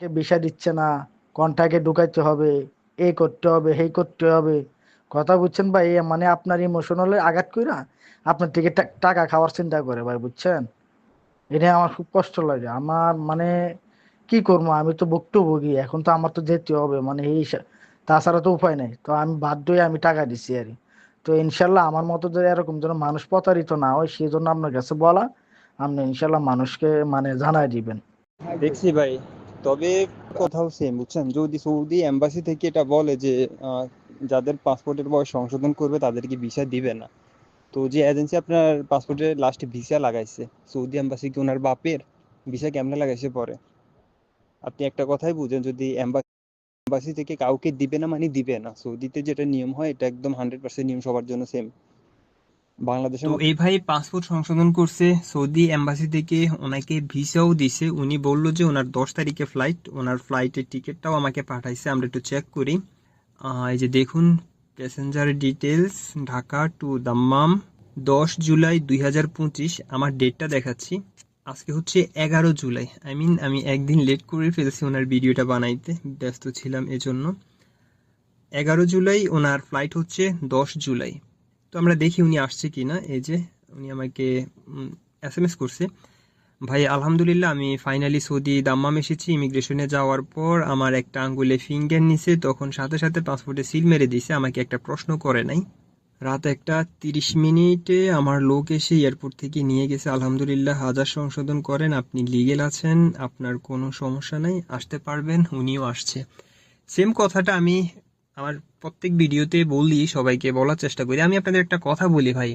কে বিষয় দিচ্ছে না কন্টাকে ঢুকাইতে হবে এই করতে হবে এই করতে হবে। কথা বুঝছেন ভাই? এ মানে আপনার ইমোশনালে আঘাত কইরা আপনার থেকে টাকা খাওয়ার চিন্তা করে ভাই, বুঝছেন? এটা আমার খুব কষ্ট লাগে। আমার মানে কি করব? আমি তো ভুক্তভোগী, এখন তো আমার তো যেতে হবে। মানে এই তাছাড়া তো উপায় নাই। তো আমি বাধ্য হয়ে আমি টাকা দিছি আর। তো ইনশাল্লাহ আমার মতো যদি এরকম যেন মানুষ প্রতারিত না হয় সেই জন্য আপনার কাছে বলা, আপনি ইনশাল্লাহ মানুষকে মানে জানাই দিবেন। দেখছি ভাই। তবে কোথাও সেম বুঝছেন? যদি সৌদি এম্বাসি থেকে এটা বলে যে যাদের পাসপোর্টের বয়স সংশোধন করবে, তাদেরকে ভিসা দিবে না। তো যে এজেন্সি আপনার পাসপোর্টের লাস্টে ভিসা লাগাইছে, সৌদি এম্বাসি কি ওনার বাপের? ভিসা কেমনে লাগাইছে পরে? আপনি একটা কথাই বুঝেন, যদি এম্বাসি থেকে কাউকে দিবে না মানে দিবে না। সৌদিতে যেটা নিয়ম হয়, এটা একদম হান্ড্রেড পার্সেন্ট নিয়ম, সবার জন্য সেম বাংলাদেশের তো এই ভাই পাসপোর্ট সংশোধন করছে সৌদি এম্বাসি থেকে ওনাকে ভিসাও দিছে। উনি বলল যে ওনার দশ তারিখে ফ্লাইট ওনার ফ্লাইটের টিকিটটাও আমাকে পাঠাইছে আমরা একটু চেক করি। এই যে দেখুন passenger details Dhaka to Dammam দশ জুলাই দুই হাজার পঁচিশ আমার ডেটটা দেখাচ্ছি। আজকে হচ্ছে এগারো জুলাই। আই মিন আমি একদিন লেট করে ফেলছি ওনার ভিডিওটা বানাইতে ব্যস্ত ছিলাম এজন্য। এগারো জুলাই ওনার ফ্লাইট হচ্ছে দশ জুলাই। তো আমরা দেখি উনি আসছে কি না এই যে উনি আমাকে এস এম এস করছে। ভাই, আলহামদুলিল্লাহ, আমি ফাইনালি সৌদি দাম্মাম এসেছি। ইমিগ্রেশনে যাওয়ার পর আমার একটা আঙ্গুলে ফিঙ্গার নিছে। তখন সাথে সাথে পাসপোর্টে সিল মেরে দিছে। আমাকে একটা প্রশ্ন করে নাই। রাত একটা তিরিশ মিনিটে আমার লোক এসে এয়ারপোর্ট থেকে নিয়ে গেছে। আলহামদুলিল্লাহ, হাজার সংশোধন করেন। আপনি লিগেল আছেন। আপনার কোনো সমস্যা নাই। আসতে পারবেন। উনিও আসছে। সেম কথাটা আমি আমার প্রত্যেক ভিডিওতে বলি সবাইকে বলার চেষ্টা করি। আমি আপনাদের একটা কথা বলি ভাই।